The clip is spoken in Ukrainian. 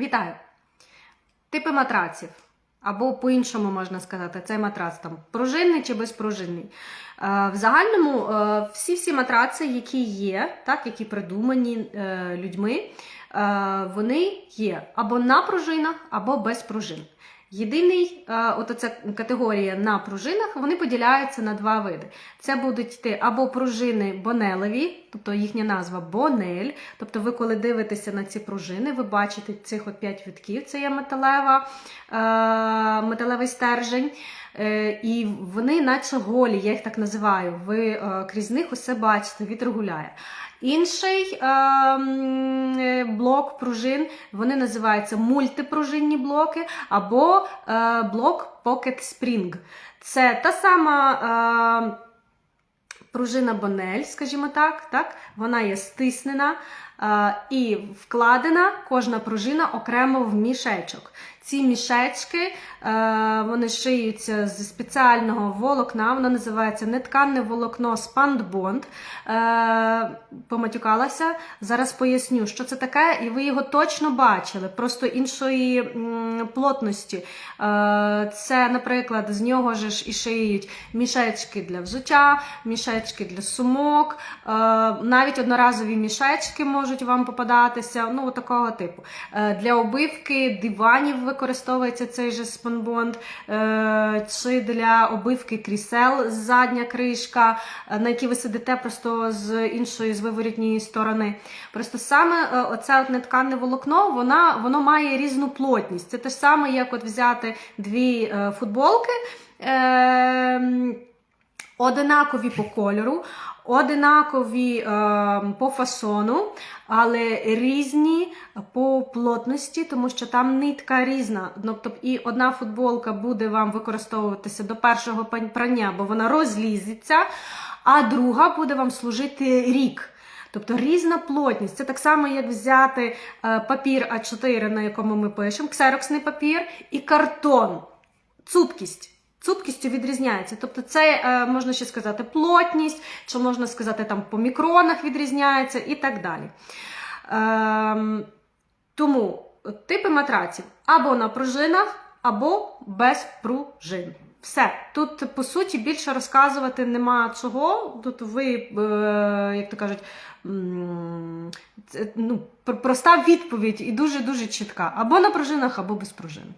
Вітаю! Типи матраців. Або по-іншому можна сказати, цей матрац там пружинний чи безпружинний. Е, В загальному е, всі-всі матраци, які є, так, які придумані е, людьми, вони є або на пружинах, або без пружин. Єдиний, е, от оця категорія на пружинах, вони поділяються на два види. Це будуть йти або пружини бонелеві, тобто їхня назва бонель. Тобто, ви, коли дивитеся на ці пружини, ви бачите цих от п'ять витків, це є металева, е, металевий стержень. Е, І вони, наче голі, я їх так називаю. Ви е, крізь них усе бачите, вітер гуляє. Інший е, блок пружин вони називаються мультипружинні блоки або блок Pocket Spring. Це та сама. Пружина бонель, скажімо так, так, вона є стиснена і вкладена кожна пружина окремо в мішечок. Ці мішечки е, вони шиються з спеціального волокна, воно називається нетканне волокно спандбонд. Е, поматюкалася. Зараз поясню, що це таке, і ви його точно бачили, просто іншої плотності. Е, це, наприклад, з нього ж і шиють мішечки для взуття, мішечки для сумок, навіть одноразові мішечки можуть вам попадатися. Ну, такого типу. Е, Для обивки диванів використовується цей же спанбонд, е, чи для обивки крісел задня кришка, е, на якій ви сидите просто з іншої, з виворітньої сторони. Просто саме оце нетканне волокно, вона, воно має різну плотність. Це те ж саме, як от взяти дві футболки. Одинакові по кольору, одинакові е, по фасону, але різні по плотності, тому що там нитка різна. Тобто і одна футболка буде вам використовуватися до першого прання, бо вона розлізеться, а друга буде вам служити рік. Тобто різна плотність. Це так само, як взяти е, папір А4, на якому ми пишемо, ксероксний папір, і картон. Цупкість. Цупкістю відрізняється. Тобто, це е, можна ще сказати плотність, чи можна сказати там по мікронах відрізняється і так далі. Ем, тому типи матраців або на пружинах, або без пружин. Все. Тут, по суті, більше розказувати нема чого. Тут ви, е, як то кажуть, ну, проста відповідь і дуже-дуже чітка. Або на пружинах, або без пружин.